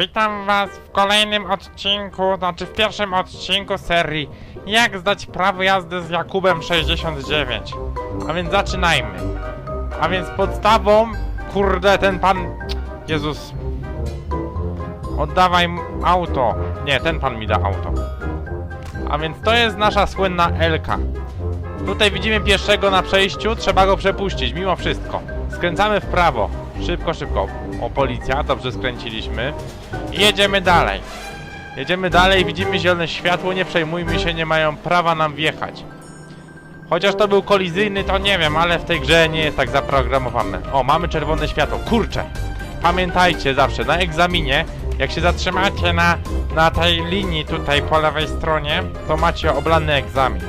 Witam was w kolejnym odcinku, znaczy w pierwszym odcinku serii Jak zdać prawo jazdy z Jakubem 69 A więc zaczynajmy. A więc podstawą, kurde ten pan, Jezus. Oddawaj auto. Nie, ten pan mi da auto. A więc to jest nasza słynna Elka Tutaj widzimy pieszego na przejściu, trzeba go przepuścić, mimo wszystko. Skręcamy w prawo. Szybko, szybko. O, policja, dobrze skręciliśmy. I jedziemy dalej. Jedziemy dalej, widzimy zielone światło, nie przejmujmy się, nie mają prawa nam wjechać. Chociaż to był kolizyjny, to nie wiem, ale w tej grze nie jest tak zaprogramowane. O, mamy czerwone światło, kurczę. Pamiętajcie zawsze, na egzaminie, jak się zatrzymacie na, na tej linii tutaj po lewej stronie, to macie oblany egzamin.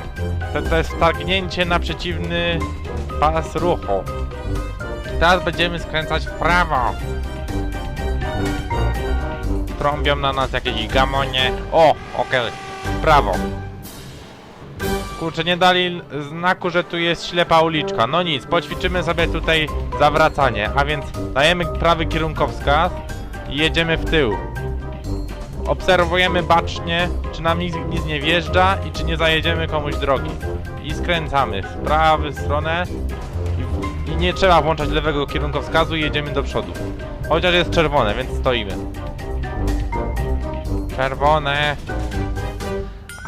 To, to jest wtargnięcie na przeciwny pas ruchu. Teraz będziemy skręcać w prawo. Trąbią na nas jakieś gamonie. O, okej, w prawo. Kurczę, nie dali znaku, że tu jest ślepa uliczka. No nic, poćwiczymy sobie tutaj zawracanie. A więc dajemy prawy kierunkowskaz i jedziemy w tył. Obserwujemy bacznie, czy nam nic, nic nie wjeżdża i czy nie zajedziemy komuś drogi. I skręcamy w prawą stronę i, nie trzeba włączać lewego kierunkowskazu i jedziemy do przodu. Chociaż jest czerwone, więc stoimy. Czerwone.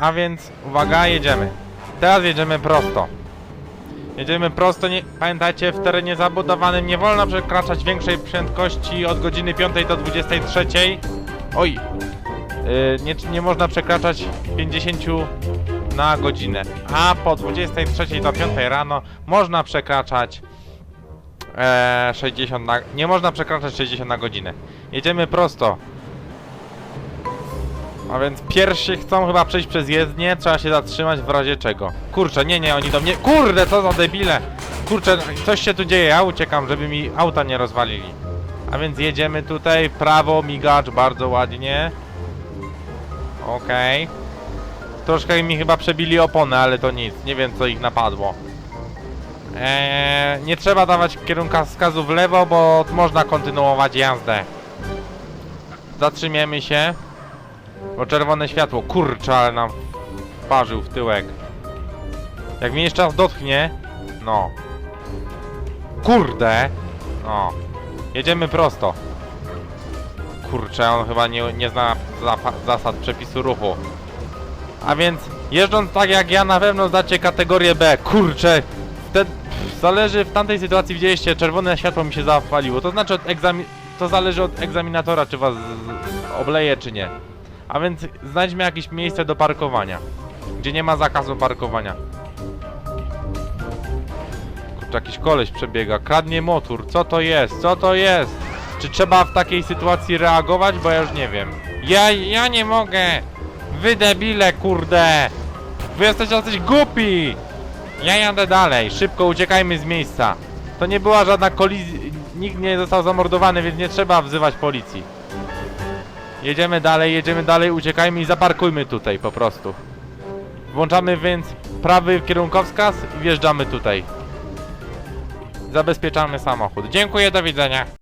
A więc uwaga, jedziemy. Teraz jedziemy prosto. Jedziemy prosto, nie, pamiętajcie, w terenie zabudowanym nie wolno przekraczać większej prędkości od godziny 5 do 23. Oj, Yy, nie, nie można przekraczać 50 na godzinę, a po 23 do 5 rano można przekraczać e, 60 na... nie można przekraczać 60 na godzinę. Jedziemy prosto. A więc pierwsi chcą chyba przejść przez jezdnię, trzeba się zatrzymać w razie czego. Kurczę, nie, nie, oni do mnie... Kurde, co za debile! Kurczę, coś się tu dzieje, ja uciekam, żeby mi auta nie rozwalili. A więc jedziemy tutaj, prawo, migacz, bardzo ładnie. Okej. Troszkę mi chyba przebili oponę, ale to nic. Nie wiem co ich napadło. Eee, nie trzeba dawać kierunkowskazu w lewo, bo można kontynuować jazdę. Zatrzymiemy się. Bo czerwone światło. Kurczę, ale nam parzył w tyłek. Jak mnie jeszcze raz dotknie. No. Kurde. No. Jedziemy prosto. Kurczę, on chyba nie, nie zna zasad przepisu ruchu. A więc jeżdżąc tak jak ja na pewno zdacie kategorię B. Kurczę, zależy w tamtej sytuacji widzieliście, czerwone światło mi się zapaliło. To znaczy od to zależy od egzaminatora, czy was obleje, czy nie. A więc znajdźmy jakieś miejsce do parkowania, gdzie nie ma zakazu parkowania. Kurczę, jakiś koleś przebiega, kradnie motor. Co to jest? Co to jest? Czy trzeba w takiej sytuacji reagować? Bo ja już nie wiem. Ja, ja nie mogę! Wy debile, kurde! Wy jesteście jacyś głupi! Ja jadę dalej, szybko uciekajmy z miejsca. To nie była żadna kolizja, nikt nie został zamordowany, więc nie trzeba wzywać policji. Jedziemy dalej, jedziemy dalej, uciekajmy i zaparkujmy tutaj po prostu. Włączamy więc prawy kierunkowskaz i wjeżdżamy tutaj. Zabezpieczamy samochód. Dziękuję, do widzenia.